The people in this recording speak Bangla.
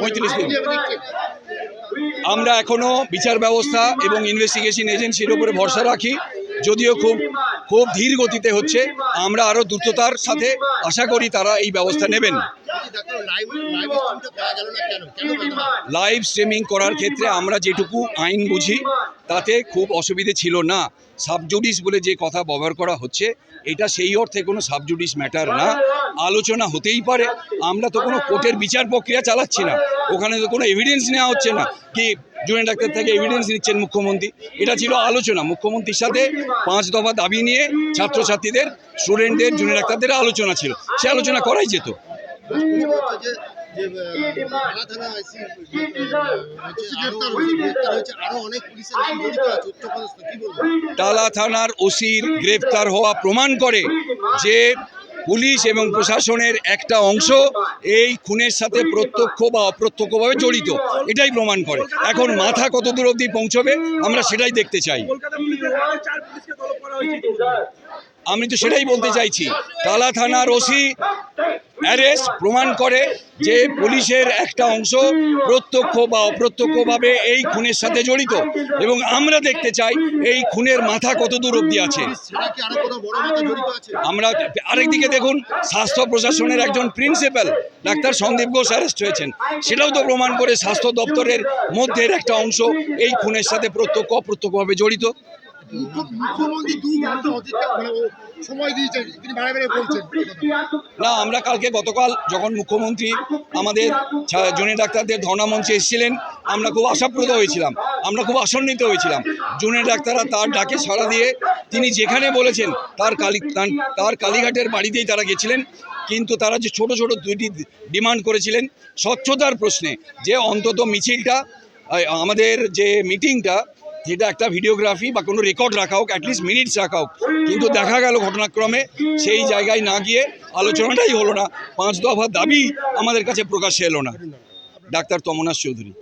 পঁয়ত্রিশ দিন। আমরা এখনও বিচার ব্যবস্থা এবং ইনভেস্টিগেশন এজেন্সির উপরে ভরসা রাখি। যদিও খুব খুব ধীর গতিতে হচ্ছে, আমরা আরও দ্রুততার সাথে আশা করি তারা এই ব্যবস্থা নেবেন। লাইভ স্ট্রিমিং করার ক্ষেত্রে আমরা যেটুকু আইন বুঝি, তাতে খুব অসুবিধে ছিল না। সাবজুডিস বলে যে কথা ব্যবহার করা হচ্ছে, এটা সেই অর্থে কোনো সাবজুডিস ম্যাটার না। আলোচনা হতেই পারে। আমরা তো কোনো কোর্টের বিচার প্রক্রিয়া চালাচ্ছি না। ওখানে তো কোনো এভিডেন্স নেওয়া হচ্ছে না কি জুনিয়র ডাক্তার থেকে এভিডেন্স নিচ্ছেন মুখ্যমন্ত্রী। এটা ছিল আলোচনা। মুখ্যমন্ত্রীর সাথে পাঁচ দফা দাবি নিয়ে ছাত্রছাত্রীদের স্টুডেন্টদের জুনিয়র ডাক্তারদের আলোচনা ছিল। সে আলোচনা করাই যেত। টালা থানার ওসির গ্রেফতার হওয়া প্রমাণ করে যে পুলিশ এবং প্রশাসনের একটা অংশ এই খুনের সাথে প্রত্যক্ষ বা অপ্রত্যক্ষভাবে জড়িত। এটাই প্রমাণ করে। এখন মাথা কত দূর অব্দি পৌঁছবে, আমরা সেটাই দেখতে চাই। আমি তো সেটাই বলতে চাইছি। তালা থানার ওসি অ্যারেস্ট প্রমাণ করে যে পুলিশের একটা অংশ প্রত্যক্ষ বা অপ্রত্যক্ষভাবে এই খুনের সাথে জড়িত। এবং আমরা দেখতে চাই এই খুনের মাথা কত দূর অবধি আছে। আমরা আরেকদিকে দেখুন, স্বাস্থ্য প্রশাসনের একজন principal, doctor Sandip Ghosh arrest হয়েছেন। সেটাও তো প্রমাণ করে স্বাস্থ্য দপ্তরের মধ্যে একটা অংশ এই খুনের সাথে প্রত্যক্ষ অপ্রত্যক্ষভাবে জড়িত। মানে না, আমরা কালকে গতকাল যখন মুখ্যমন্ত্রী আমাদের জুনিয়র ডাক্তারদের ধর্ণা মঞ্চে এসেছিলেন, আমরা খুব আশাপ্রদ হয়েছিলাম, আমরা খুব আসন্নিত হয়েছিলাম। জুনিয়র ডাক্তাররা তার ডাকে সাড়া দিয়ে তিনি যেখানে বলেছেন, তার কালী তার কালীঘাটের বাড়িতেই তারা গেছিলেন, কিন্তু তারা যে ছোট ছোট দুইটি ডিমান্ড করেছিলেন, স্বচ্ছতার প্রশ্নে, যে অন্তত মিছিলটা আমাদের যে মিটিংটা যেটা একটা ভিডিওগ্রাফি বা কোনো রেকর্ড রাখা হোক অ্যাটলিস্ট মিনিটস রাখা হোক। কিন্তু দেখা গেল ঘটনাক্রমে সেই জায়গায় না গিয়ে আলোচনাটাই হলো না। পাঁচ দফা দাবি আমাদের কাছে প্রকাশ এলো না। ডাক্তার তমনাশ চৌধুরী।